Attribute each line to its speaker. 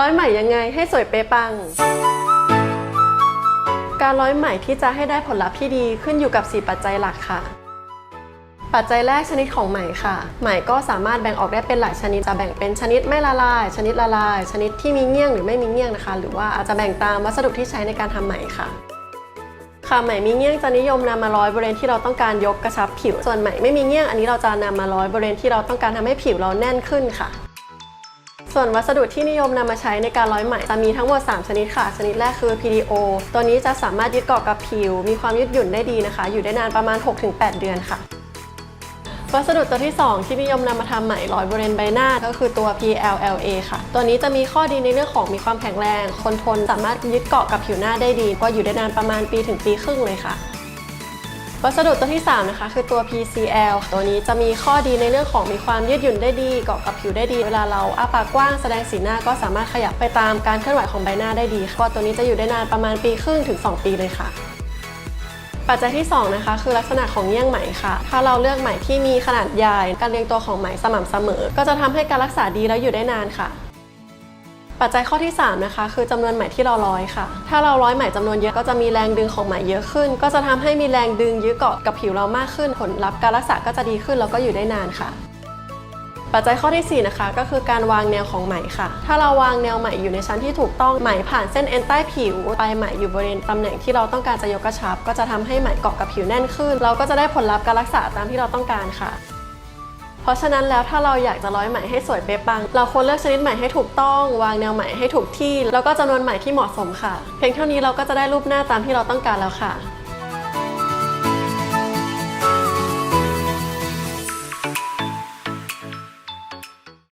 Speaker 1: ร้อยไหมยังไงให้สวยเป๊ะปัง การร้อยไหมที่จะให้ได้ผลลัพธ์ที่ดีขึ้นอยู่กับ 4 ปัจจัยหลักค่ะ ปัจจัยแรกชนิดของไหมค่ะ ไหมก็สามารถแบ่งออกได้เป็นหลายชนิด จะแบ่งเป็นชนิดไม่ละลาย ชนิดละลาย ชนิดที่มีเงี้ยงหรือไม่มีเงี้ยงนะคะ หรือว่าอาจจะแบ่งตามวัสดุที่ใช้ในการทำไหมค่ะค่ะไหมมีเงี้ยงจะนิยมนำมาร้อยบริเวณที่เราต้องการยกกระชับผิว ส่วนไหมไม่มีเงี้ยงอันนี้เราจะนำมาร้อยบริเวณที่เราต้องการทำให้ผิวเราแน่นขึ้นค่ะ ส่วนวัสดุที่นิยมนำมาใช้ในการร้อยไหมจะมีทั้งหมด 3 ชนิดค่ะ ชนิดแรกคือ PDO ตัวนี้จะสามารถยึดเกาะกับผิว มีความยืดหยุ่นได้ดีนะคะ อยู่ได้นานประมาณ 6-8 เดือนค่ะวัสดุตัวที่ 2 ที่นิยมนำมาทำไหมร้อยบริเวณใบหน้าก็คือตัว PLLA ค่ะ ตัวนี้จะมีข้อดีในเรื่องของมีความแข็งแรงทนทนสามารถยึดเกาะกับผิวหน้าได้ดี ก็อยู่ได้นานประมาณปีถึงปีครึ่งเลยค่ะ วัสดุตัวที่ 3 นะคะ คือตัว PCL ตัวนี้จะมีข้อดีในเรื่องของมีความยืดหยุ่นได้ดีเกาะกับผิวได้ดี เวลาเราอ้าปากกว้างแสดงสีหน้าก็สามารถขยับไปตามการเคลื่อนไหวของใบหน้าได้ดีก็ตัวนี้จะอยู่ได้นานประมาณปีครึ่งถึง 2 ปีเลยค่ะปัจจัยที่ 2 นะคะ คือลักษณะของเงี้ยงไหมค่ะ ถ้าเราเลือกไหมที่มีขนาดใหญ่ การเรียงตัวของไหมสม่ำเสมอ ก็จะทำให้การรักษาดีและอยู่ได้นานค่ะ ปัจจัยข้อที่ 3 นะคะ คือจำนวนไหมที่เราร้อยค่ะ ถ้าเราร้อยไหมจำนวนเยอะก็จะมีแรงดึงของไหมเยอะขึ้น ก็จะทำให้มีแรงดึงยึดเกาะกับผิวเรามากขึ้น ผลลัพธ์การรักษาก็จะดีขึ้นแล้วก็อยู่ได้นานค่ะปัจจัยข้อทีสี่ 4 นะคะ ก็คือการวางแนวของไหมค่ะ ถ้าเราวางแนวไหมอยู่ในชั้นที่ถูกต้องไหมผ่านเส้นเอ็นใต้ผิวไปไหมอยู่บริเวณตำแหน่งที่เราต้องการจะยกกระชับ ก็จะทำให้ไหมเกาะกับผิวแน่นขึ้น เราก็จะได้ผลลัพธ์การรักษาตามที่เราต้องการค่ะ เพราะฉะนั้นแล้วถ้าเราอยากจะร้อยไหมให้สวยเป๊ะปัง เราควรเลือกชนิดไหมให้ถูกต้อง วางแนวไหมให้ถูกที่ แล้วก็จำนวนไหมที่เหมาะสมค่ะ เพียงเท่านี้เราก็จะได้รูปหน้าตามที่เราต้องการแล้วค่ะ